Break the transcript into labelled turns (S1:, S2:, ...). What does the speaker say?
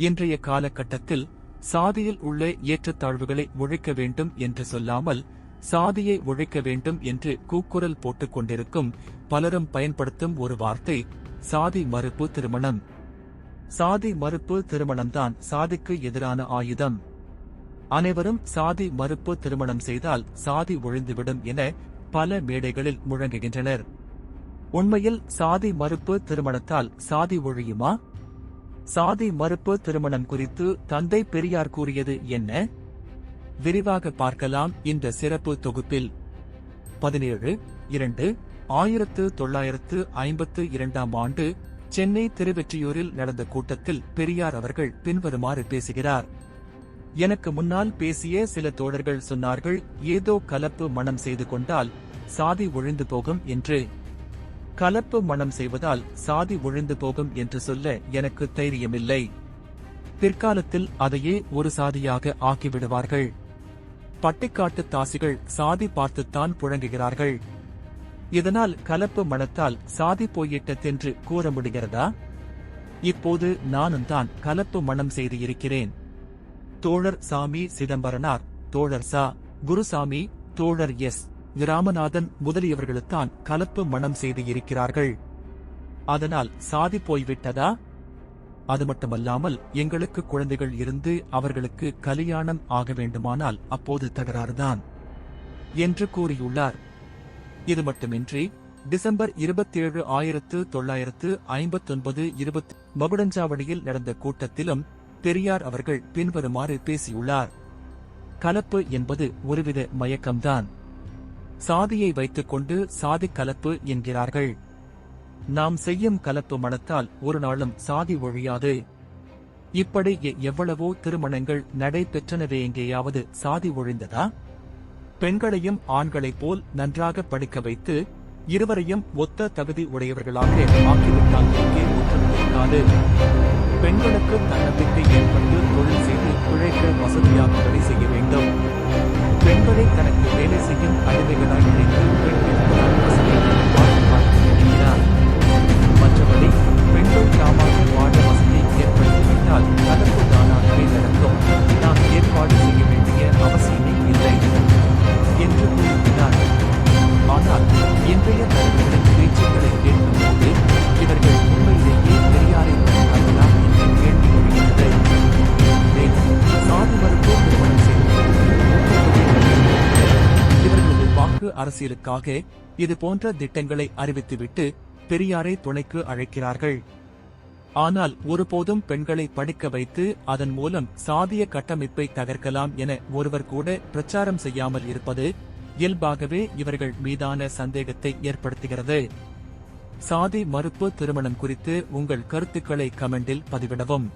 S1: இன்றைய காலகட்டத்தில் சாதியில் உள்ள ஏற்றத்தாழ்வுகளை ஒழிக்க வேண்டும் என்று சொல்லாமல் சாதியை ஒழிக்க வேண்டும் என்று கூக்குரல் போட்டுக் கொண்டிருக்கும் பலரும் பயன்படுத்தும் ஒரு வார்த்தை சாதி மறுப்பு திருமணம். சாதி மறுப்பு திருமணம்தான் சாதிக்கு எதிரான ஆயுதம். அனைவரும் சாதி மறுப்பு திருமணம் செய்தால் சாதி ஒழிந்துவிடும் என பல மேடைகளில் முழங்குகின்றனர். உண்மையில் சாதி மறுப்பு திருமணத்தால் சாதி ஒழியுமா? சாதி மறுப்பு திருமணம் குறித்து தந்தை பெரியார் கூறியது என்ன? விரிவாக பார்க்கலாம் இந்த சிறப்பு தொகுப்பில். பதினேழு இரண்டு ஆயிரத்து தொள்ளாயிரத்து ஐம்பத்து இரண்டாம் ஆண்டு சென்னை திருவெற்றியூரில் நடந்த கூட்டத்தில் பெரியார் அவர்கள் பின்வருமாறு பேசுகிறார். எனக்கு முன்னால் பேசிய சில தோழர்கள் சொன்னார்கள் ஏதோ கலப்பு மனம் செய்து கொண்டால் சாதி ஒழிந்து போகும் என்று. கலப்பு மனம் செய்வதால் சாதி ஒழிந்து போகும் என்று சொல்ல எனக்கு தைரியமில்லை. பிற்காலத்தில் அதையே ஒரு சாதியாக ஆக்கிவிடுவார்கள். பட்டிக்காட்டு தாசிகள் சாதி பார்த்துத்தான் புழங்குகிறார்கள். இதனால் கலப்பு மனத்தால் சாதி போயிட்டதென்று கூற முடிகிறதா? இப்போது நானும் தான் கலப்பு மனம் செய்து இருக்கிறேன். தோழர் சாமி சிதம்பரனார் தோழர் சா குருசாமி தோழர் எஸ். ராமநாதன் முதலியவர்களுத்தான் கலப்பு மனம் செய்து இருக்கிறார்கள். அதனால் சாதி போய்விட்டதா? அது மட்டுமல்லாமல் எங்களுக்கு குழந்தைகள் இருந்து அவர்களுக்கு கல்யாணம் ஆக வேண்டுமானால் அப்போது தகராறுதான். என்று கூறியுள்ளார். இது மட்டுமின்றி டிசம்பர் இருபத்தேழு ஆயிரத்து தொள்ளாயிரத்து ஐம்பத்தொன்பது இருபத்தி மகுடஞ்சாவடியில் நடந்த கூட்டத்திலும் பெரியார் அவர்கள் பின்வருமாறு பேசியுள்ளார். கலப்பு என்பது ஒருவித மயக்கம்தான். சாதியை வைத்துக்கொண்டு சாதி கலப்பு என்கிறார்கள். நாம் செய்யும் கலப்பு மனத்தால் ஒரு நாளும் சாதி ஒழியாது. இப்படி எவ்வளவோ திருமணங்கள் நடைபெற்றனவே எங்கேயாவது சாதி ஒழிந்ததா? பெண்களையும் ஆண்களைப் போல் நன்றாக படிக்க வைத்து இருவரையும் ஒத்த தகுதி உடையவர்களாக ஆக்கிவிட்டால் எங்கே குற்றம் பெண்களுக்கு தன்னம்பிக்கை ஏற்பட்டு தொழில் செய்து பிழைக்க வேலை செய்ய வேண்டும். பெண்களை தனக்கு வேலை செய்யும் அடிமைகளாய் இணைத்து பெண்கள் அரசியலுக்காக இது போன்ற திட்டங்களை அறிவித்துவிட்டு பெரியாரை துணைக்கு அழைக்கிறார்கள். ஆனால் ஒருபோதும் பெண்களை படிக்க வைத்து அதன் மூலம் சாதிய கட்டமைப்பை தகர்க்கலாம் என ஒருவர் கூட பிரச்சாரம் செய்யாமல் இருப்பது இயல்பாகவே இவர்கள் மீதான சந்தேகத்தை ஏற்படுத்துகிறது. சாதி மறுப்பு திருமணம் குறித்து உங்கள் கருத்துக்களை கமெண்டில் பதிவிடவும்.